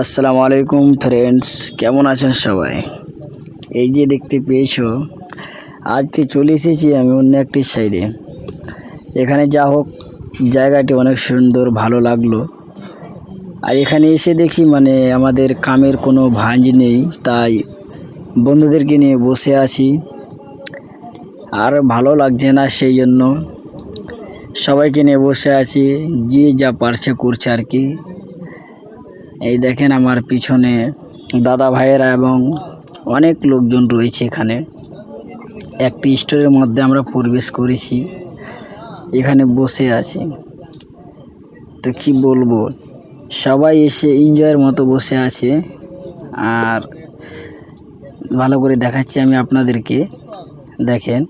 আসসালামু আলাইকুম ফ্রেন্ডস কেমন আছেন সবাই? এই যে দেখতে পেয়েছ, আজকে চলে এসেছি আমি অন্য একটি সাইডে এখানে যা হোক, জায়গাটি অনেক সুন্দর, ভালো লাগল। আর এখানে এসে দেখি মানে আমাদের কামের কোনো ভাঁজ নেই, তাই বন্ধুদেরকে নিয়ে বসে আছি। আর ভালো লাগছে না সেই জন্য। সবাইকে নিয়ে বসে আছি, যে যা পারছে করছে আর কি। এই দেখেন আমার পিছনে দাদা ভাইয়েরা এবং অনেক লোকজন রয়েছে এখানে। একটি স্টোরের মধ্যে আমরা প্রবেশ করেছি। এখানে বসে আছি। তো কি বলব? সবাই এসে এনজয়ের মতো বসে আছে। আর ভালো করে দেখাচ্ছি আমি আপনাদেরকে। দেখেন।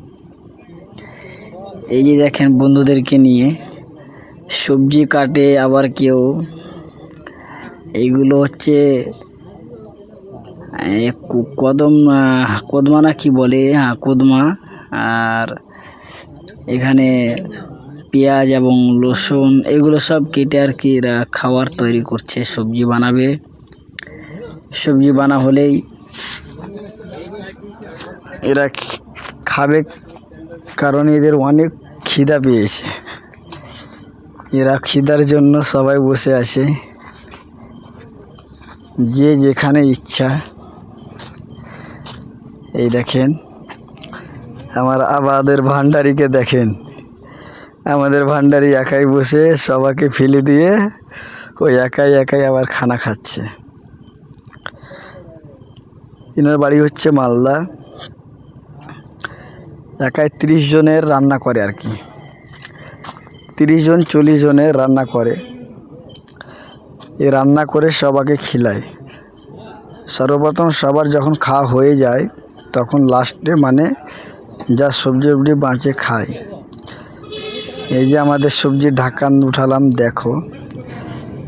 এই যে দেখেন বন্ধুদেরকে নিয়ে। সবজি কাটে, আবার কেউ এইগুলো হচ্ছে কদম কদমা না কি বলে? হ্যাঁ কদমা। আর এখানে পেঁয়াজ এবং রসুন, এগুলো সব কেটে আর কি এরা খাবার তৈরি করছে, সবজি বানাবে। সবজি বানা হলেই এরা খাবে কারণ এদের অনেক খিদা পেয়েছে। এরা খিদার জন্য সবাই বসে আছে। যে যেখানে ইচ্ছা। এই দেখেন, আমার আবাদের ভান্ডারিকে দেখেন। আমাদের ভান্ডারি একাই বসে সবাইকে ফেলে দিয়ে ওই একাই একাই আবার খানা খাচ্ছে। এনার বাড়ি হচ্ছে মালদা। একাই তিরিশ জনের রান্না করে আর কি। তিরিশ জন, চল্লিশ জনের রান্না করে। এ রান্না করে সবাকে খিলায়। সর্বপ্রথম সবার যখন খাওয়া হয়ে যায়, তখন লাস্টে মানে যা সবজি টবজি বাঁচে খায়। এই যে আমাদের সবজি ঢাকান উঠালাম, দেখো।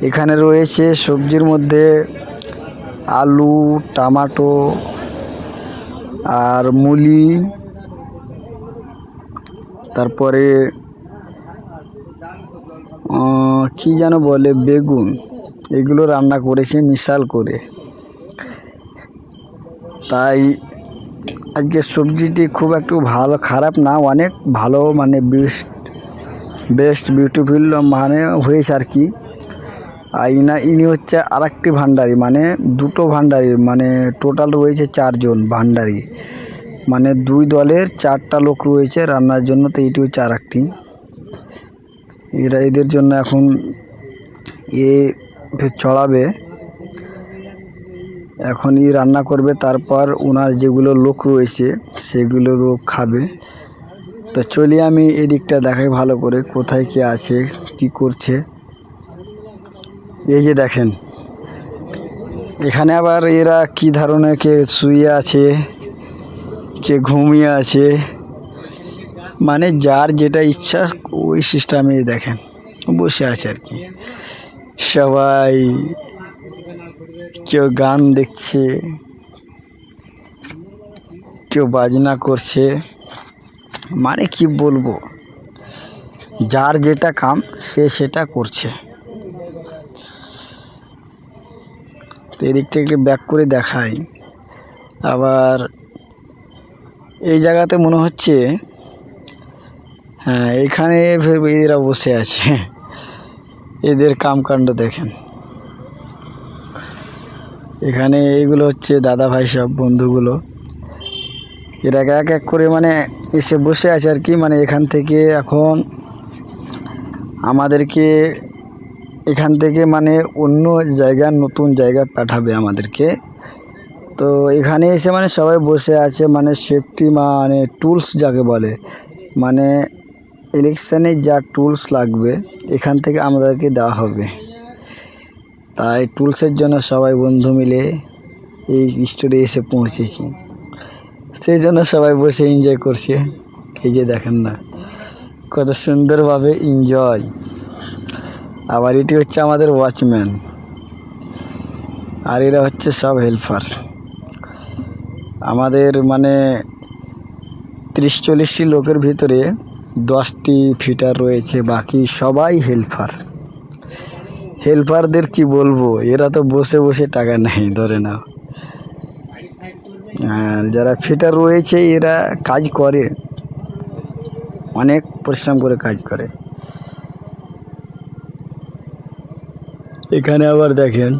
এখানে রয়েছে সবজির মধ্যে আলু, টমাটো আর মুলি, তারপরে কি যেন বলে, বেগুন। এগুলো রান্না করেছি, মিশাল করে। তাই আজকে সবজিটি খুব একটু ভালো, খারাপ না, অনেক ভালো মানে বেস্ট বেস্ট বিউটিফুল মানে হয়েছে আর কি। আর ইনা, ইনি হচ্ছে আরেকটি ভান্ডারি মানে দুটো ভান্ডারি মানে টোটাল রয়েছে চারজন ভান্ডারি। মানে দুই দলের চারটা লোক রয়েছে রান্নার জন্য, তো এটি হচ্ছে আরেকটি। এরা এদের জন্য এখন এ চড়াবে। এখনই রান্না করবে, তারপর ওনার যেগুলো লোক রয়েছে সেগুলো লোক খাবে। তো চলি আমি এদিকটা দেখাই ভালো করে, কোথায় কে আছে, কি করছে। এই যে দেখেন, এখানে আবার এরা কি ধরনের কে শুয়ে আছে, কে ঘুমিয়ে আছে মানে যার যেটা ইচ্ছা ওই সিস্টেমে দেখেন, বসে আছে আর কি। সবাই কেউ গান দেখছে, কেউ বাজনা করছে। মানে কি বলব? যার যেটা কাম, সে সেটা করছে। তো এদিক থেকে ব্যাক করে দেখাই। আবার এই জায়গাতে মনে হচ্ছে হ্যাঁ এখানে এরা বসে আছে। এদের কামকাণ্ড দেখেন। এখানে এইগুলো হচ্ছে দাদা ভাই সব, বন্ধুগুলো। এরা এক এক করে মানে এসে বসে আছে আর কি মানে এখান থেকে এখন আমাদেরকে এখান থেকে মানে অন্য জায়গা, নতুন জায়গা পাঠাবে আমাদেরকে। তো এখানে এসে মানে সবাই বসে আছে মানে সেফটি মানে টুলস যাকে বলে মানে ইলেকশানে যা টুলস লাগবে। এখান থেকে আমাদেরকে দেওয়া হবে। তাই টুলসের জন্য সবাই বন্ধু মিলে এই স্টোরে এসে পৌঁছেছি। সেই জন্য সবাই বসে এনজয় করছে। এই যে দেখেন না, কত সুন্দরভাবে এনজয় আবার এটি হচ্ছে আমাদের ওয়াচম্যান আর এরা হচ্ছে সব হেল্পার আমাদের মানে ত্রিশ চল্লিশটি লোকের ভিতরে দশটি ফিটার রয়েছে, বাকি সবাই হেল্পার হেল্পারদের কি বলব? এরা তো বসে বসে টাকা নেয়, ধরে নাও। আর যারা ফিটার রয়েছে, এরা কাজ করে। অনেক পরিশ্রম করে কাজ করে। এখানে আবার দেখেন,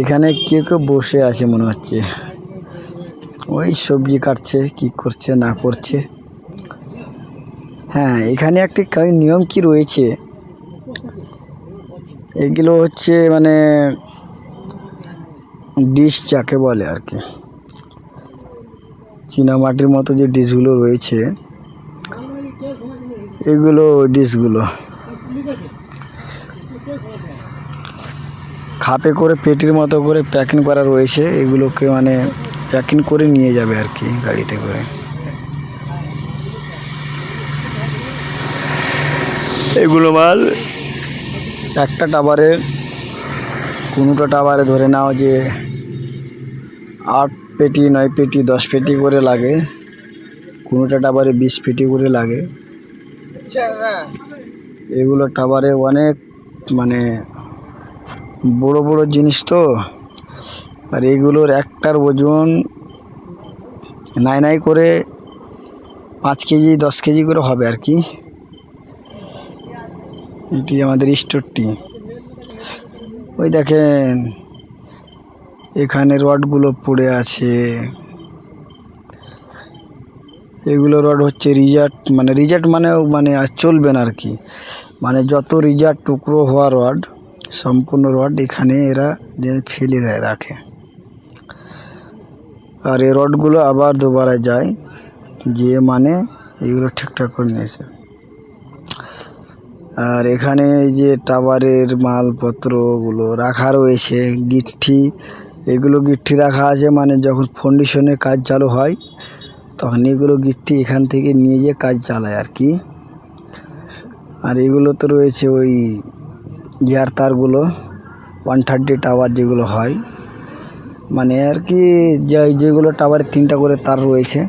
এখানে কেউ কেউ বসে আছে মনে হচ্ছে। ওই সবজি কাটছে, কি করছে, না করছে। হ্যাঁ এখানে একটি নিয়ম কি রয়েছে? এগুলো হচ্ছে মানে ডিশ যাকে বলে আর কি। চীনামাটির মতো যে ডিশগুলো রয়েছে, এগুলো ডিশগুলো। খাপে করে, পেটির মতো করে প্যাকিং করা রয়েছে, এগুলোকে মানে প্যাকিং করে নিয়ে যাবে আর কি গাড়িতে করে। এগুলো মাল? একটা টাবারে, কোনোটা টাবারে ধরে নাও যে আট পেটি, নয় পেটি, দশ পেটি করে লাগে। কোনোটা টাবারে বিশ পেটি করে লাগে। এগুলো টাবারে অনেক মানে বড় বড় জিনিস তো। আর এগুলোর একটার ওজন নাই নাই করে পাঁচ কেজি, দশ কেজি করে হবে আর কি। এটি আমাদের স্টোরটি ওই দেখেন, এখানে রডগুলো পড়ে আছে। এগুলো রড হচ্ছে রিজার্ট মানে রিজার্ট মানে মানে আর চলবে না আর কি মানে যত রিজার্ট টুকরো হওয়া রড, সম্পূর্ণ রড এখানে এরা যে ফেলে দেয় রাখে। আর এই রডগুলো আবার দুবারা যায়, গিয়ে মানে এগুলো ঠিকঠাক করে নিয়েছে। আর এখানে এই যে টাওয়ারের মালপত্রগুলো রাখা রয়েছে, গিট্টি। এগুলো গিট্টি রাখা আছে মানে যখন ফাউন্ডেশনের কাজ চালু হয়, তখন এগুলো গিট্টি এখান থেকে নিয়ে যেয়ে কাজ চালায় আর কি। আর এগুলো তো রয়েছে ওই গিয়ার তারগুলো ওয়ান থার্টি টাওয়ার যেগুলো হয়। মানে আর কি যেগুলো টাওয়ারে তিনটা করে তার রয়েছে,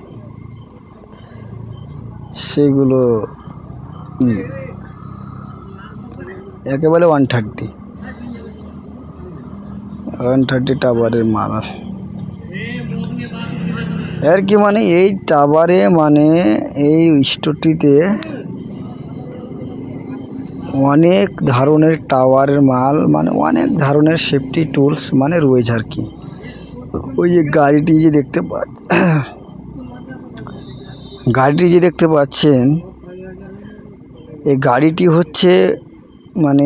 সেগুলো হুম, একেবারে ওয়ান থার্টি ওয়ান থার্টি টাওয়ারের মাল। আর কি মানে? এই টাওয়ারে মানে এই স্টোরটিতে অনেক ধরনের টাওয়ারের মাল মানে অনেক ধরনের সেফটি টুলস মানে রয়েছে আর কি। ওই যে গাড়িটি যে দেখতে পা গাড়িটি যে দেখতে পাচ্ছেন এই গাড়িটি হচ্ছে মানে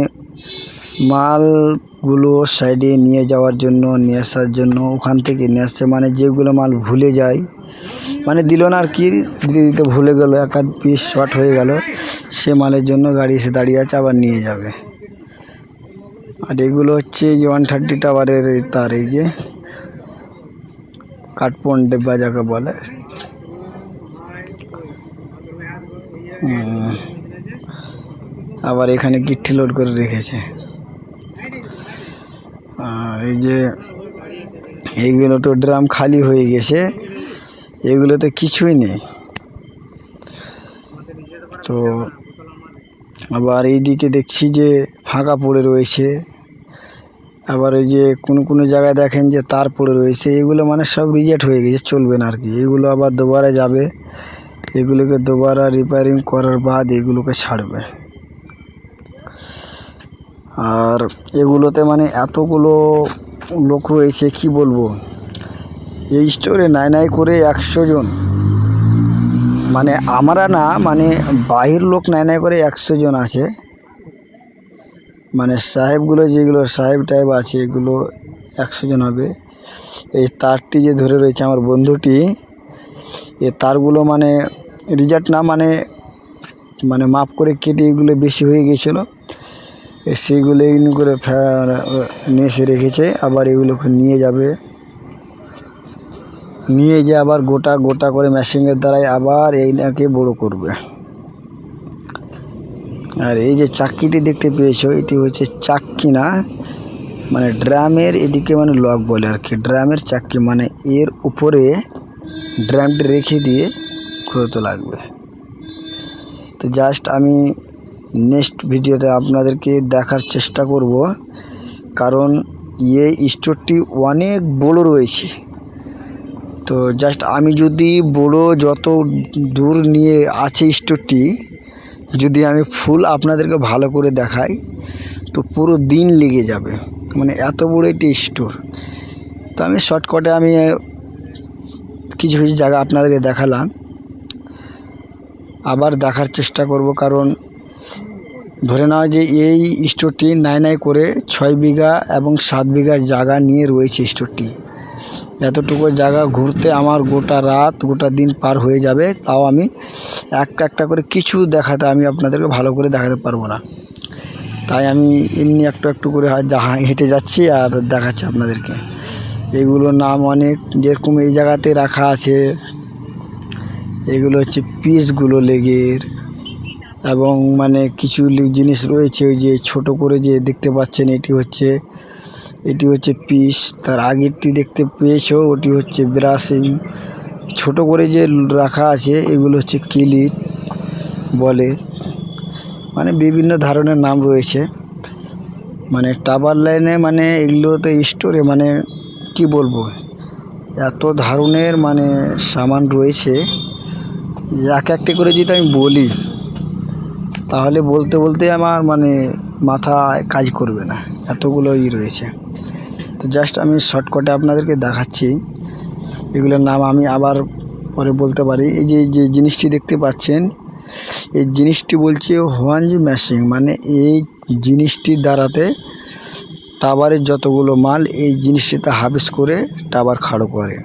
মালগুলো সাইডে নিয়ে যাওয়ার জন্য, নিয়ে আসার জন্য, ওখান থেকে নিয়ে আসছে। মানে যেগুলো মাল ভুলে যায়। মানে দিল না আর কি, দিতে দিতে ভুলে গেলো, এক আধ পিস শর্ট হয়ে গেল। সে মালের জন্য গাড়ি এসে দাঁড়িয়ে আছে, আবার নিয়ে যাবে। আর এগুলো হচ্ছে যে ওয়ান থার্টি টাওয়ারের তার, এই যে কাঠপন ডেব্বা যাকে বলে। হুম। আবার এখানে গিট্টি লোড করে রেখেছে। আর এই যে এইগুলো তো ড্রাম খালি হয়ে গেছে, এগুলোতে কিছুই নেই। তো আবার এইদিকে দেখছি যে ফাঁকা পড়ে রয়েছে। আবার ওই যে কোনো কোনো জায়গায় দেখেন যে তার পড়ে রয়েছে, এগুলো মানে সব রিজেক্ট হয়ে গেছে, চলবে না আর কি এগুলো আবার দুবারা যাবে। এগুলোকে দুবারা রিপেয়ারিং করার বাদ এগুলোকে ছাড়বে। আর এগুলোতে মানে এতগুলো লোক রয়েছে, কি বলব? এই স্টোরে নাই নাই করে একশো জন। মানে আমরা না মানে বাহির লোক নাই নাই করে একশো জন আছে। মানে সাহেবগুলো যেগুলো, সাহেব টাইপ আছে, এগুলো একশো জন হবে। এই তারটি যে ধরে রয়েছে আমার বন্ধুটি, এ তারগুলো মানে রিজার্ট না মানে মানে মাপ করে কেটে এগুলো বেশি হয়ে গিয়েছিল সেইগুলো এমনি করে নিয়ে এসে রেখেছে, আবার এগুলোকে নিয়ে যাবে। নিয়ে যে আবার গোটা গোটা করে মেশিনের দ্বারাই আবার এইটাকে বড় করবে। আর এই যে চাক্কিটি দেখতে পেয়েছ, এটি হচ্ছে চাক্কি না মানে ড্রামের এদিকে মানে লক বলে আর কি। ড্রামের চাক্কি মানে এর উপরে ড্রামটি রেখে দিয়ে ঘুরোতে লাগবে। তো জাস্ট আমি নেক্সট ভিডিওতে আপনাদেরকে দেখার চেষ্টা করব, কারণ এই স্টোরটি অনেক বড় রয়েছে। তো জাস্ট আমি যদি বড় যত দূর নিয়ে আছে স্টোরটি, যদি আমি ফুল আপনাদেরকে ভালো করে দেখাই, তো পুরো দিন লেগে যাবে। মানে এত বড় একটি স্টোর। তো আমি শর্টকাটে আমি কিছু কিছু জায়গা আপনাদেরকে দেখালাম। আবার দেখার চেষ্টা করব, কারণ ধরে নেওয়া যে এই স্টোরটি নাই নাই করে ছয় বিঘা এবং সাত বিঘা জায়গা নিয়ে রয়েছে স্টোরটি। এতটুকু জায়গা ঘুরতে আমার গোটা রাত, গোটা দিন পার হয়ে যাবে। তাও আমি একটা একটা করে কিছু দেখাতে আমি আপনাদেরকে ভালো করে দেখাতে পারব না। তাই আমি এমনি একটু একটু করে হা- যা হেঁটে যাচ্ছি আর দেখাচ্ছি আপনাদেরকে। এগুলোর নাম অনেক। যেরকম এই জায়গাতে রাখা আছে, এগুলো হচ্ছে পিসগুলো লেগের। এবং মানে কিছু জিনিস রয়েছে ওই যে ছোট করে যে দেখতে পাচ্ছেন এটি হচ্ছে এটি হচ্ছে পিস। তার আগেরটি দেখতে পেয়েছ, ওটি হচ্ছে ব্রাশিং ছোট করে যে রাখা আছে, এগুলো হচ্ছে ক্লিপ বলে। মানে বিভিন্ন ধরনের নাম রয়েছে। মানে টাবার লাইনে মানে এগুলোতে স্টোরে মানে কি বলব, এত ধরনের মানে সামান রয়েছে। এক একটি করে যদি আমি বলি তাহলে বলতে বলতে আমার মানে মাথায় কাজ করবে না, এতগুলো ই রয়েছে। তো জাস্ট আমি শর্টকাটে আপনাদেরকে দেখাচ্ছি। এগুলোর নাম আমি আবার পরে বলতে পারি। এই যে যে জিনিসটি দেখতে পাচ্ছেন, এই জিনিসটি বলছে হোয়াঞ্জ ম্যাশিং মানে এই জিনিসটির দ্বারাতে টাবারের যতগুলো মাল, এই জিনিসটিতে হাবিস করে টাবার খাড়ো করে।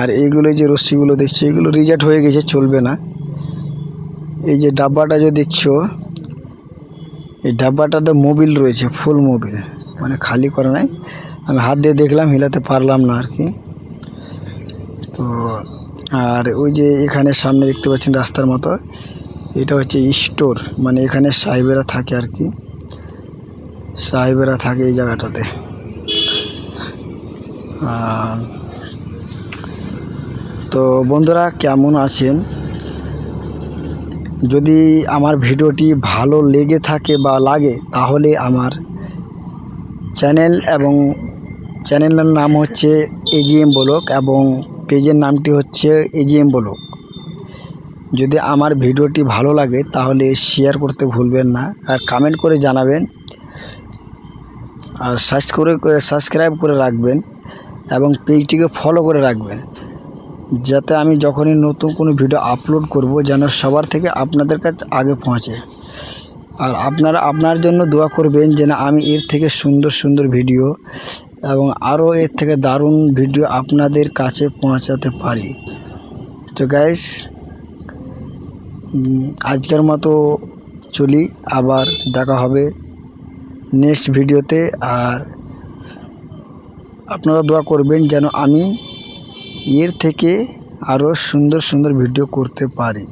আর এইগুলো যে রশ্মিগুলো দেখছি, এগুলো রিজেক্ট হয়ে গেছে, চলবে না। এই যে ডাব্বাটা যে দেখছ, এই ডাব্বাটাতে মোবিল রয়েছে ফুল মোবিল। মানে খালি করে নাই। আমি হাত দিয়ে দেখলাম, হিলাতে পারলাম না আর কি। তো, আর ওই যে এখানে সামনে দেখতে পাচ্ছেন রাস্তার মতো, এটা হচ্ছে স্টোর। মানে এখানে সাহেবেরা থাকে আর কি। সাহেবেরা থাকে এই জায়গাটাতে। তো বন্ধুরা, কেমন আছেন? যদি আমার ভিডিওটি ভালো লেগে থাকে বা লাগে, তাহলে আমার চ্যানেল এবং চ্যানেলের নাম হচ্ছে এজিএম ব্লক এবং পেজের নামটি হচ্ছে এজিএম ব্লক যদি আমার ভিডিওটি ভালো লাগে, তাহলে শেয়ার করতে ভুলবেন না আর কমেন্ট করে জানাবেন। আর সার্চ করে সাবস্ক্রাইব করে রাখবেন এবং পেজটিকে ফলো করে রাখবেন। যাতে আমি যখনই নতুন কোনো ভিডিও আপলোড করব, যেন সবার থেকে আপনাদের কাছে আগে পৌঁছে। আর আপনারা আপনার জন্য দোয়া করবেন যেন আমি এর থেকে সুন্দর সুন্দর ভিডিও এবং আরও এর থেকে দারুণ ভিডিও আপনাদের কাছে পৌঁছাতে পারি। তো গাইস আজকের মতো চলি, আবার দেখা হবে নেক্সট ভিডিওতে আর আপনারা দোয়া করবেন যেন আমি এর থেকে আরও সুন্দর সুন্দর ভিডিও করতে পারি।